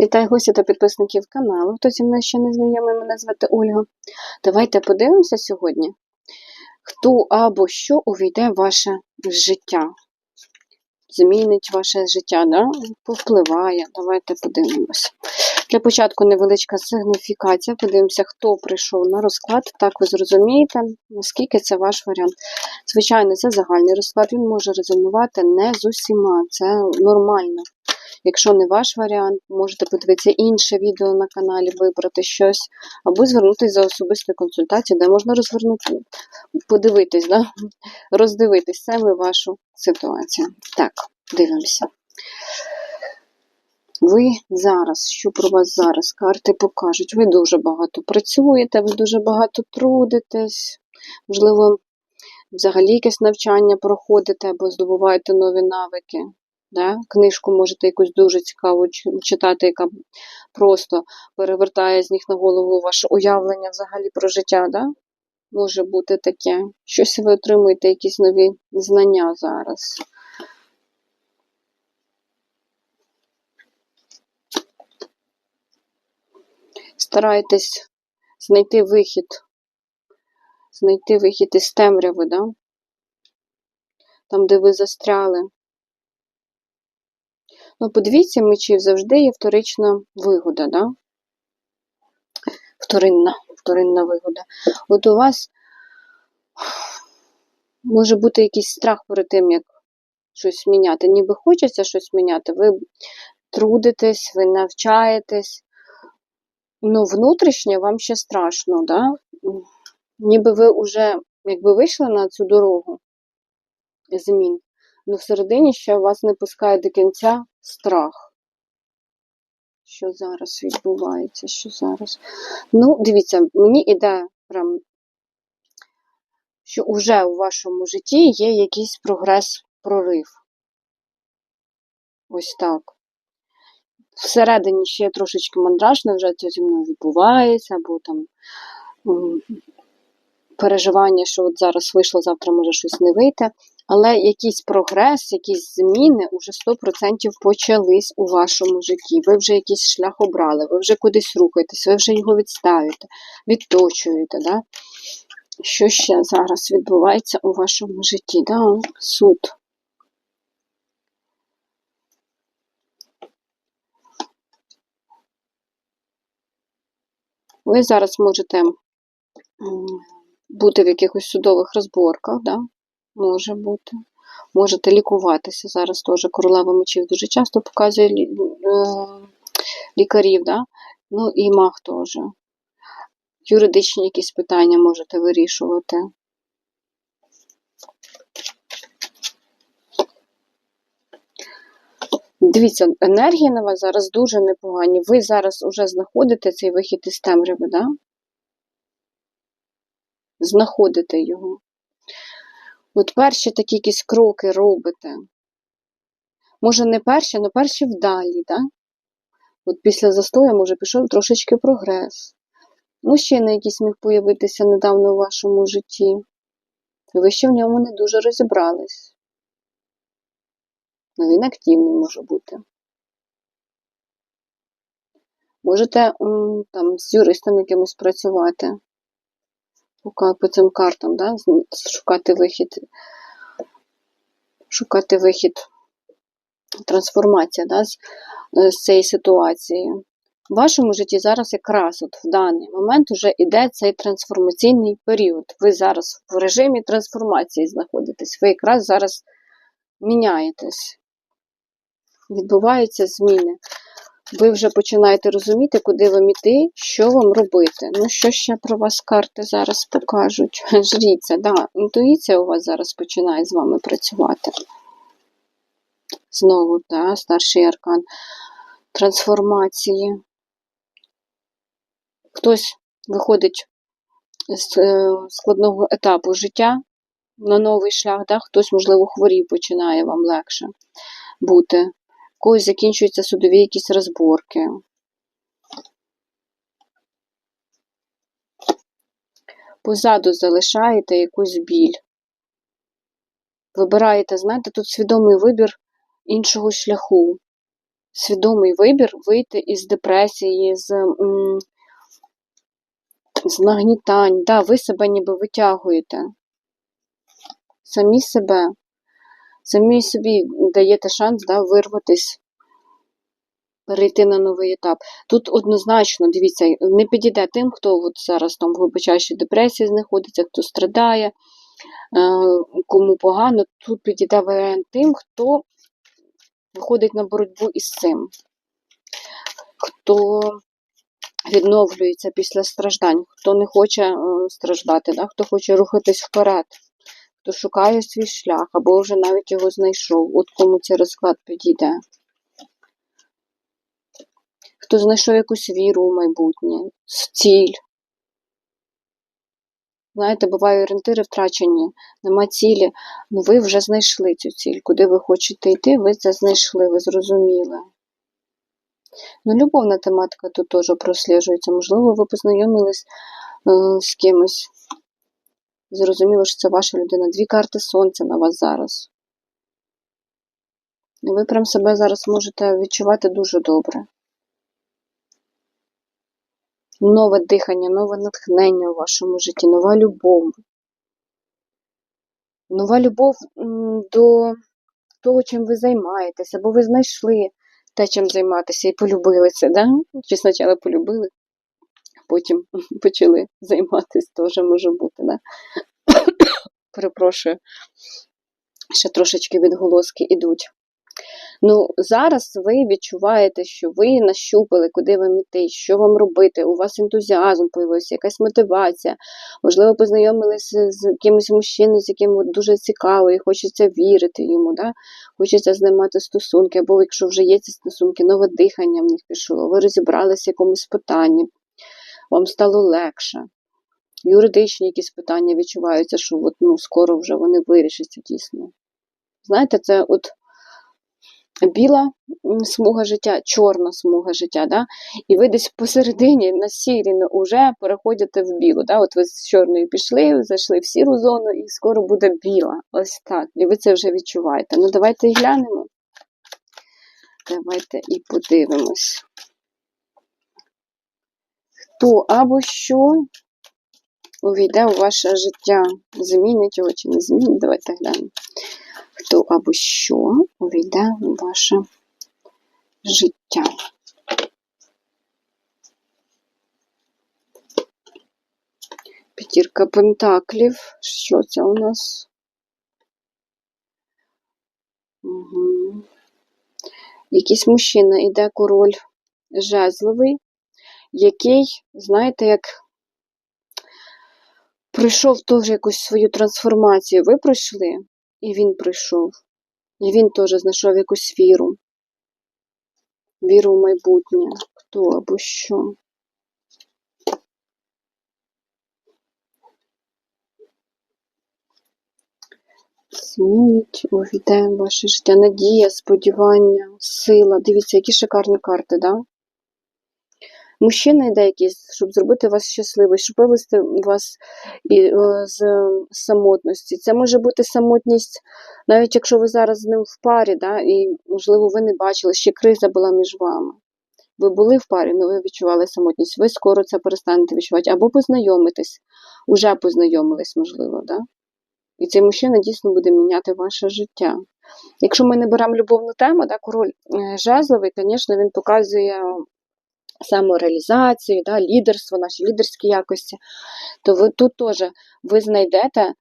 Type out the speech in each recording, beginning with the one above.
Вітаю гості та підписників каналу. Хто зі мною ще не знайомий, мене звати Ольга. Давайте подивимося сьогодні, хто або що увійде в ваше життя. Змінить ваше життя, да? повпливає. Давайте подивимося. Для початку невеличка сигніфікація. Подивимося, хто прийшов на розклад. Так ви зрозумієте, наскільки це ваш варіант. Звичайно, це загальний розклад, він може резонувати не з усіма. Це нормально. Якщо не ваш варіант, можете подивитися інше відео на каналі, вибрати щось, або звернутися за особистою консультацією, де можна розвернути, подивитись, да? роздивитись саме вашу ситуацію. Так, дивимося. Ви зараз, що про вас зараз? Карти покажуть. Ви дуже багато працюєте, ви дуже багато трудитесь, можливо, взагалі якесь навчання проходите або здобуваєте нові навики. Да? Книжку можете якусь дуже цікаву читати, яка просто перевертає з ніг на голову ваше уявлення взагалі про життя. Да? Може бути таке. Щось ви отримуєте, якісь нові знання зараз. Старайтесь знайти вихід, знайти вихід із темряви, да? там, де ви застряли. Ну, подивіться, мечів завжди є вторична вигода, да? Вторинна, вторинна вигода. От у вас може бути якийсь страх перед тим, як щось міняти. Ніби хочеться щось міняти, ви трудитесь, ви навчаєтесь. Ну, внутрішнє вам ще страшно, да? Ніби ви вже, якби вийшли на цю дорогу змін, Ну, всередині ще вас не пускає до кінця страх. Що зараз відбувається? Що зараз? Ну, дивіться, мені іде прям, що вже у вашому житті є якийсь прогрес, прорив. Ось так. Всередині ще трошечки мандражне, вже це зі мною відбувається, або там переживання, що от зараз вийшло, завтра може щось не вийти. Але якийсь прогрес, якісь зміни уже 100% почались у вашому житті. Ви вже якийсь шлях обрали, ви вже кудись рухаєтесь, ви вже його відставите, відточуєте. Да? Що ще зараз відбувається у вашому житті? Да? Суд. Ви зараз можете бути в якихось судових розборках, да? Може бути. Можете лікуватися. Зараз теж королева мечів дуже часто показує е, лікарів, да? ну і маг теж. Юридичні якісь питання можете вирішувати. Дивіться, енергії на вас зараз дуже непогані. Ви зараз вже знаходите цей вихід із темряви, да? Знаходите його. От перші такі якісь кроки робите. Може, не перші, але перші вдалі, так? От після застою, може, пішов трошечки прогрес. Мужчина якийсь міг появитися недавно у вашому житті. Ви ще в ньому не дуже розібрались. Ну, він активний може бути. Можете там з юристом якимось працювати по цим картам, да? шукати вихід, шукати вихід, трансформація да? з, е, з цієї ситуації. В вашому житті зараз якраз от в даний момент вже йде цей трансформаційний період. Ви зараз в режимі трансформації знаходитесь, ви якраз зараз міняєтесь. Відбуваються зміни ви вже починаєте розуміти, куди вам іти, що вам робити. Ну, що ще про вас карти зараз покажуть? Жріться, да, інтуїція у вас зараз починає з вами працювати. Знову, да, старший аркан трансформації. Хтось виходить з е, складного етапу життя на новий шлях, да? хтось, можливо, хворів починає вам легше бути когось закінчуються судові якісь розборки. Позаду залишаєте якусь біль. Вибираєте, знаєте, тут свідомий вибір іншого шляху. свідомий вибір вийти із депресії, з, з нагнітань. Да, ви себе ніби витягуєте. Самі себе, самі собі даєте шанс да, вирватись, перейти на новий етап. Тут однозначно, дивіться, не підійде тим, хто от зараз там в глибочайшій депресії знаходиться, хто страдає, е, кому погано. Тут підійде варіант тим, хто виходить на боротьбу із цим, хто відновлюється після страждань, хто не хоче е, страждати, да? хто хоче рухатись вперед, хто шукає свій шлях або вже навіть його знайшов. От кому цей розклад підійде. Хто знайшов якусь віру у майбутнє, ціль. Знаєте, бувають орієнтири втрачені, нема цілі. Ну ви вже знайшли цю ціль. Куди ви хочете йти, ви це знайшли, ви зрозуміли. Ну, любовна тематика тут теж просліджується. Можливо, ви познайомились е, з кимось. Зрозуміло, що це ваша людина. Дві карти сонця на вас зараз. І ви прям себе зараз можете відчувати дуже добре. Нове дихання, нове натхнення у вашому житті, нова любов. Нова любов до того, чим ви займаєтеся, або ви знайшли те, чим займатися, і полюбили це, да? Чи спочатку полюбили, потім почали займатися, теж може бути, да? Перепрошую, ще трошечки відголоски ідуть. Ну, зараз ви відчуваєте, що ви нащупали, куди вам іти, що вам робити, у вас ентузіазм появився, якась мотивація. Можливо, познайомилися з якимось мужчиною, з яким дуже цікаво, і хочеться вірити йому, да? хочеться з ним мати стосунки, або якщо вже є ці стосунки, нове дихання в них пішло, ви розібралися в якомусь питанні, вам стало легше. Юридичні якісь питання відчуваються, що от, ну, скоро вже вони вирішаться дійсно. Знаєте, це от біла смуга життя, чорна смуга життя, да? і ви десь посередині на сірі вже переходите в білу. Да? От ви з чорної пішли, зайшли в сіру зону, і скоро буде біла. Ось так. І ви це вже відчуваєте. Ну, давайте і глянемо. Давайте і подивимось. Хто або що увійде у ваше життя? Змінить його чи не змінить? Давайте глянемо хто або що увійде в ваше життя. П'ятірка пентаклів. Що це у нас? Угу. Якийсь мужчина іде король жезловий, який, знаєте, як пройшов теж якусь свою трансформацію. Ви пройшли, і він прийшов. І він теж знайшов якусь віру. Віру в майбутнє. Хто або що. Змінить, увійде ваше життя. Надія, сподівання, сила. Дивіться, які шикарні карти, да? Мужчина йде якийсь, щоб зробити вас щасливим, щоб вивести вас з самотності. Це може бути самотність, навіть якщо ви зараз з ним в парі, да, і, можливо, ви не бачили, ще криза була між вами. Ви були в парі, але ви відчували самотність. Ви скоро це перестанете відчувати. Або познайомитесь, уже познайомились, можливо, да? І цей мужчина дійсно буде міняти ваше життя. Якщо ми не беремо любовну тему, да, король е, жезловий, звісно, він показує самореалізацію, да, лідерство, наші лідерські якості, то ви тут теж ви знайдете е,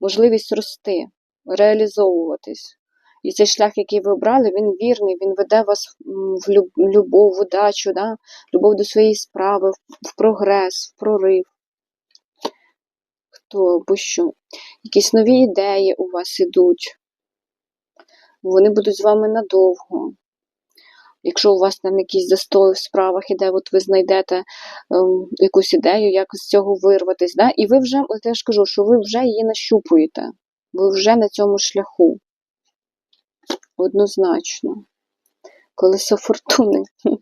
можливість рости, реалізовуватись. І цей шлях, який ви обрали, він вірний, він веде вас в любов, в удачу, да? любов до своєї справи, в прогрес, в прорив. Хто або що? Якісь нові ідеї у вас ідуть. Вони будуть з вами надовго. Якщо у вас там якийсь застой в справах іде, от ви знайдете ем, якусь ідею, як з цього вирватися. Да? І ви вже, от я ж кажу, що ви вже її нащупуєте, ви вже на цьому шляху. Однозначно. Колесо фортуни.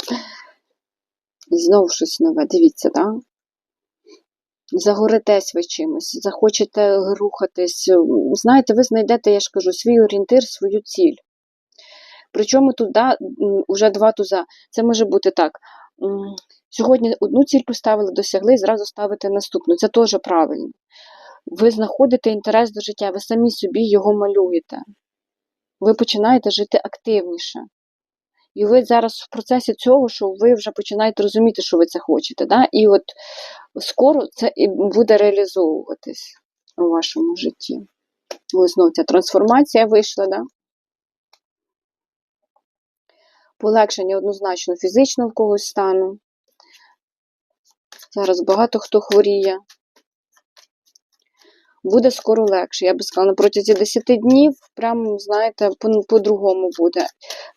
Знову щось нове, дивіться, так? Да? Загоритесь ви чимось, захочете рухатись. Знаєте, ви знайдете, я ж кажу, свій орієнтир, свою ціль. Причому тут да, м, уже два туза. Це може бути так. Сьогодні одну ціль поставили, досягли, і зразу ставите наступну. Це теж правильно. Ви знаходите інтерес до життя, ви самі собі його малюєте. Ви починаєте жити активніше. І ви зараз в процесі цього, що ви вже починаєте розуміти, що ви це хочете. Да? І от скоро це і буде реалізовуватись у вашому житті. Ось знову ця трансформація вийшла, да? Полегшення однозначно фізично в когось стану. Зараз багато хто хворіє. Буде скоро легше. Я би сказала, на протязі 10 днів, прямо, знаєте, по- по-другому буде.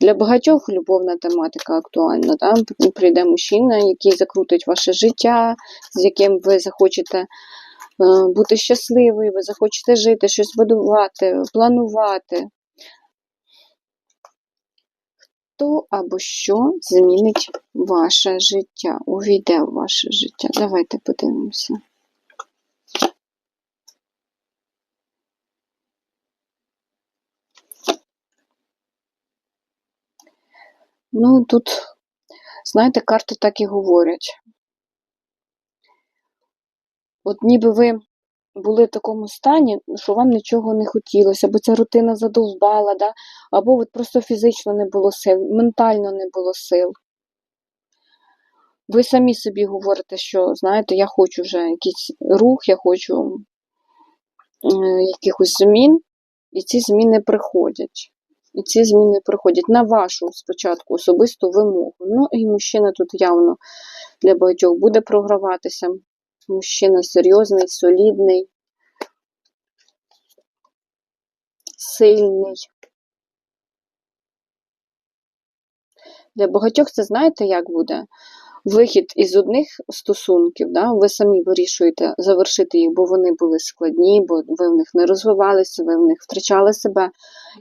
Для багатьох любовна тематика актуальна. Да? Прийде мужчина, який закрутить ваше життя, з яким ви захочете е, бути щасливою, ви захочете жити, щось будувати, планувати. Хто або що змінить ваше життя, увійде в ваше життя. Давайте подивимося. Ну, тут, знаєте, карти так і говорять. От ніби ви були в такому стані, що вам нічого не хотілося, або ця рутина задовбала, да? або от просто фізично не було сил, ментально не було сил. Ви самі собі говорите, що, знаєте, я хочу вже якийсь рух, я хочу е, якихось змін, і ці зміни приходять. І ці зміни приходять на вашу спочатку особисту вимогу. Ну і мужчина тут явно для багатьох буде програватися. Мужчина серйозний, солідний, сильний. Для багатьох це знаєте, як буде? Вихід із одних стосунків, да? ви самі вирішуєте завершити їх, бо вони були складні, бо ви в них не розвивалися, ви в них втрачали себе.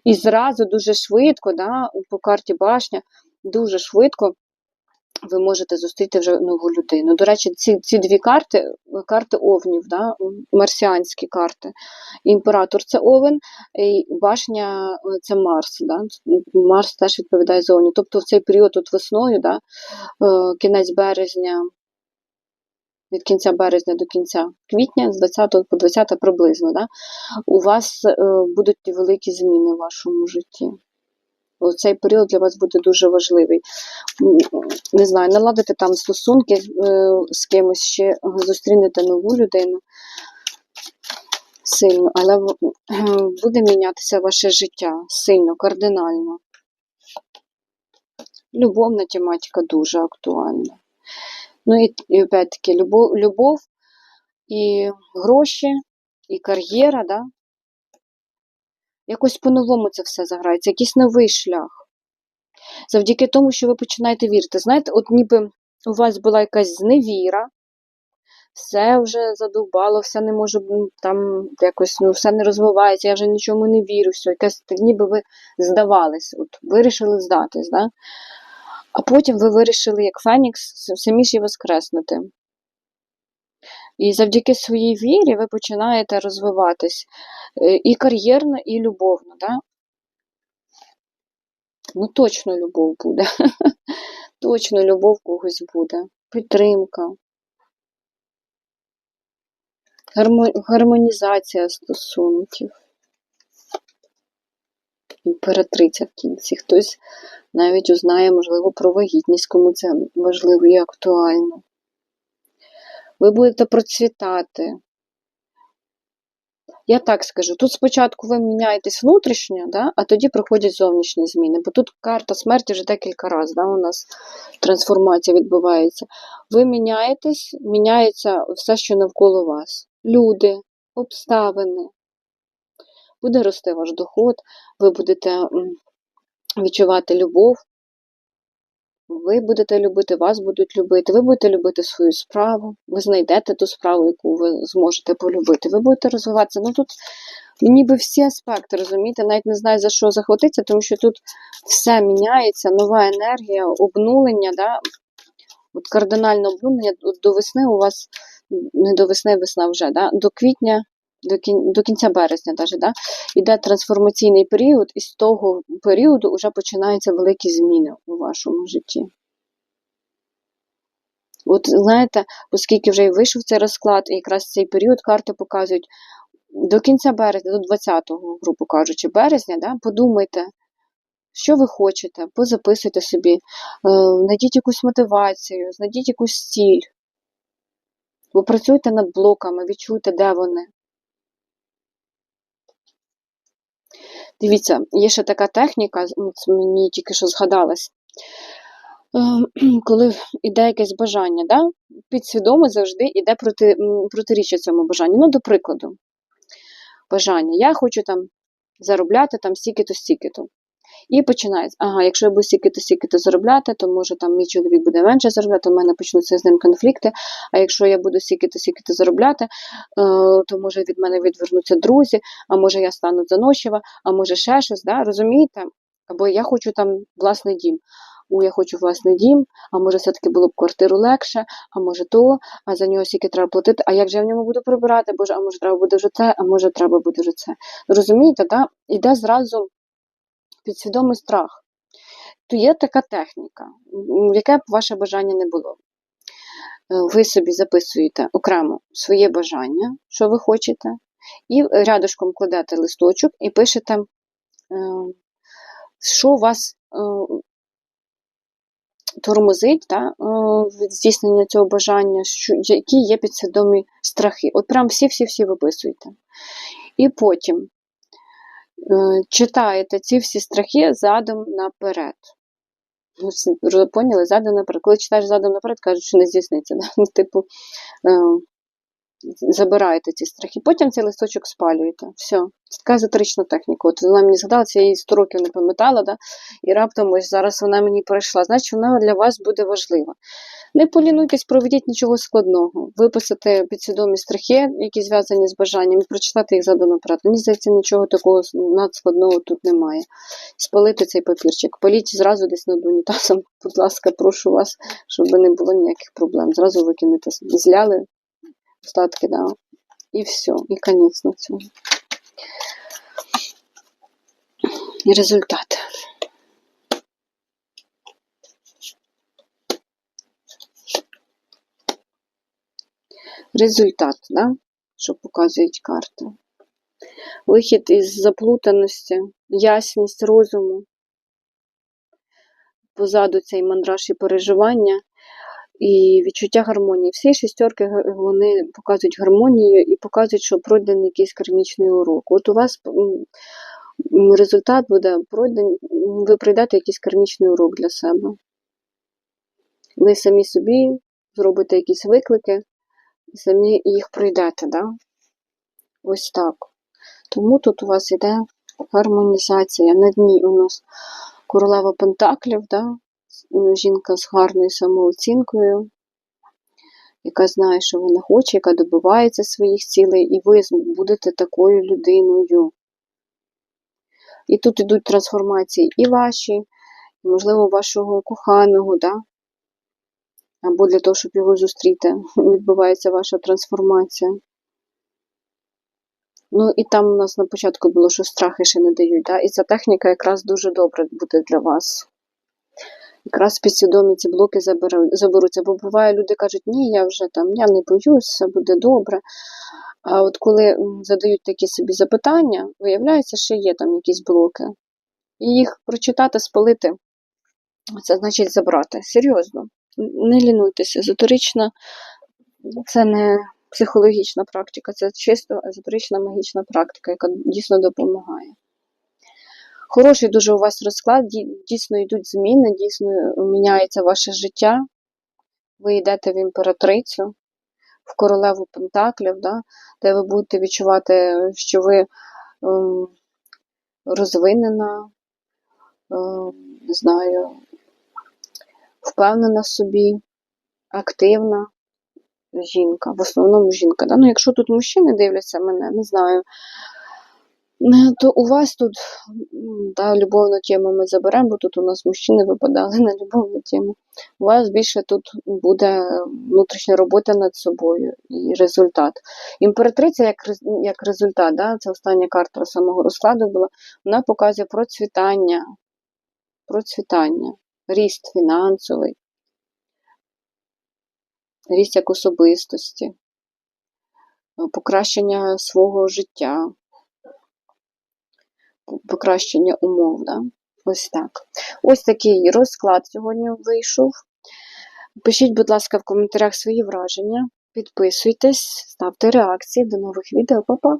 І зразу дуже швидко, да, по карті башня, дуже швидко ви можете зустріти вже нову людину. До речі, ці ці дві карти карти овнів, да, марсіанські карти. Імператор це овен, і башня це Марс. Да. Марс теж відповідає за овнів. Тобто в цей період от весною, да, кінець березня. Від кінця березня до кінця квітня, з 20 по 20 приблизно, да, у вас е, будуть великі зміни в вашому житті цей період для вас буде дуже важливий. Не знаю, наладити там стосунки е, з кимось ще, зустрінете нову людину сильно, але буде мінятися ваше життя сильно, кардинально. Любовна тематика дуже актуальна. Ну і, і опять-таки, любов, любов і гроші, і кар'єра, да? Якось по-новому це все заграється, якийсь новий шлях. Завдяки тому, що ви починаєте вірити. Знаєте, от ніби у вас була якась зневіра, все вже задовбало, все не може там якось ну, все не розвивається, я вже нічому не вірю, все, якась ніби ви здавались, от вирішили здатись. Да? А потім ви вирішили, як Фенікс, самі ж і воскреснути. І завдяки своїй вірі ви починаєте розвиватись е, і кар'єрно, і любовно. Да? Ну, точно любов буде. Точно любов когось буде. Підтримка. Гармонізація стосунків. Імператриця в кінці. Хтось навіть узнає, можливо, про вагітність, кому це важливо і актуально ви будете процвітати. Я так скажу, тут спочатку ви міняєтесь внутрішньо, да, а тоді приходять зовнішні зміни. Бо тут карта смерті вже декілька разів да, у нас трансформація відбувається. Ви міняєтесь, міняється все, що навколо вас. Люди, обставини. Буде рости ваш доход, ви будете відчувати любов, ви будете любити, вас будуть любити, ви будете любити свою справу, ви знайдете ту справу, яку ви зможете полюбити. Ви будете розвиватися. Ну тут ніби всі аспекти, розумієте, навіть не знаю, за що захватитися, тому що тут все міняється, нова енергія, обнулення, да? От кардинальне обнулення до весни у вас, не до весни, весна вже, да? до квітня до, кін... до кінця березня, даже, да? іде трансформаційний період, і з того періоду вже починаються великі зміни у вашому житті. От знаєте, оскільки вже вийшов цей розклад, і якраз цей період карти показують до кінця березня, до 20-го, грубо кажучи, березня, да, подумайте, що ви хочете, позаписуйте собі, е, знайдіть якусь мотивацію, знайдіть якусь ціль. Попрацюйте над блоками, відчуйте, де вони. Дивіться, є ще така техніка, мені тільки що згадалась. Е, коли йде якесь бажання, да? підсвідомо завжди йде проти, протиріччя цьому бажанню. Ну, до прикладу, бажання. Я хочу там заробляти там стільки-то, стільки-то. І починається, ага, якщо я буду стільки-то, стільки-то заробляти, то може там мій чоловік буде менше заробляти, у мене почнуться з ним конфлікти. А якщо я буду стільки-то, стільки-то заробляти, е, то може від мене відвернуться друзі, а може я стану заносчива, а може ще щось, да? розумієте? Або я хочу там власний дім. У я хочу власний дім, а може все-таки було б квартиру легше, а може то, а за нього скільки треба платити, а як же я в ньому буду прибирати, боже, а може треба буде вже це, а може треба буде вже це. Розумієте, да? іде зразу підсвідомий страх. То є така техніка, яке б ваше бажання не було. Е, ви собі записуєте окремо своє бажання, що ви хочете, і рядышком кладете листочок і пишете, е, що вас е, тормозить да, від здійснення цього бажання, що, які є підсвідомі страхи. От прям всі-всі-всі виписуєте. І потім читаєте ці всі страхи задом наперед. Поняли, задом наперед. Коли читаєш задом наперед, кажуть, що не здійсниться. Да? Ну, типу, е, забираєте ці страхи. Потім цей листочок спалюєте. Все. Це така езотерична техніка. От вона мені згадалася, я її 100 років не пам'ятала, да? і раптом ось зараз вона мені перейшла. Значить, вона для вас буде важлива. Не полінуйтесь, проведіть нічого складного. Виписати підсвідомі страхи, які зв'язані з бажанням, і прочитати їх задано наперед. Мені здається, нічого такого надскладного тут немає. Спалити цей папірчик. Паліть зразу десь над унітазом, будь ласка, прошу вас, щоб не було ніяких проблем. Зразу викинете. Зляли остатки, да. І все, і конець на цьому. І результат. результат, да? що показують карти. Вихід із заплутаності, ясність розуму. Позаду цей мандраж і переживання і відчуття гармонії. Всі шістерки вони показують гармонію і показують, що пройдений якийсь кармічний урок. От у вас результат буде пройдений, ви пройдете якийсь кармічний урок для себе. Ви самі собі зробите якісь виклики, самі їх пройдете, да? Ось так. Тому тут у вас йде гармонізація. На дні у нас королева Пентаклів, да? Жінка з гарною самооцінкою, яка знає, що вона хоче, яка добивається своїх цілей, і ви будете такою людиною. І тут йдуть трансформації і ваші, і, можливо, вашого коханого, да? або для того, щоб його зустріти, відбувається ваша трансформація. Ну, і там у нас на початку було, що страхи ще не дають. Да? І ця техніка якраз дуже добре буде для вас. Якраз підсвідомі ці блоки заберуться. Бо буває, люди кажуть, ні, я вже там, я не боюсь, все буде добре. А от коли задають такі собі запитання, виявляється, що є там якісь блоки. І їх прочитати, спалити, це значить забрати. Серйозно не лінуйтеся. Езотерична це не психологічна практика, це чисто езотерична магічна практика, яка дійсно допомагає. Хороший дуже у вас розклад, дійсно йдуть зміни, дійсно міняється ваше життя. Ви йдете в імператрицю, в королеву Пентаклів, да, де ви будете відчувати, що ви ем, розвинена, ем, не знаю, впевнена в собі, активна жінка, в основному жінка. Да? Ну, Якщо тут мужчини дивляться мене, не знаю. Е, То у вас тут да, любовну тему ми заберемо, бо тут у нас мужчини випадали на любовну тему. У вас більше тут буде внутрішня робота над собою і результат. Імператриця як, як результат, да, це остання карта самого розкладу була, вона показує процвітання, процвітання, ріст фінансовий, ріст як особистості, е, покращення свого життя, покращення умов. Да? Ось так. Ось такий розклад сьогодні вийшов. Пишіть, будь ласка, в коментарях свої враження. Підписуйтесь, ставте реакції. До нових відео. Па-па!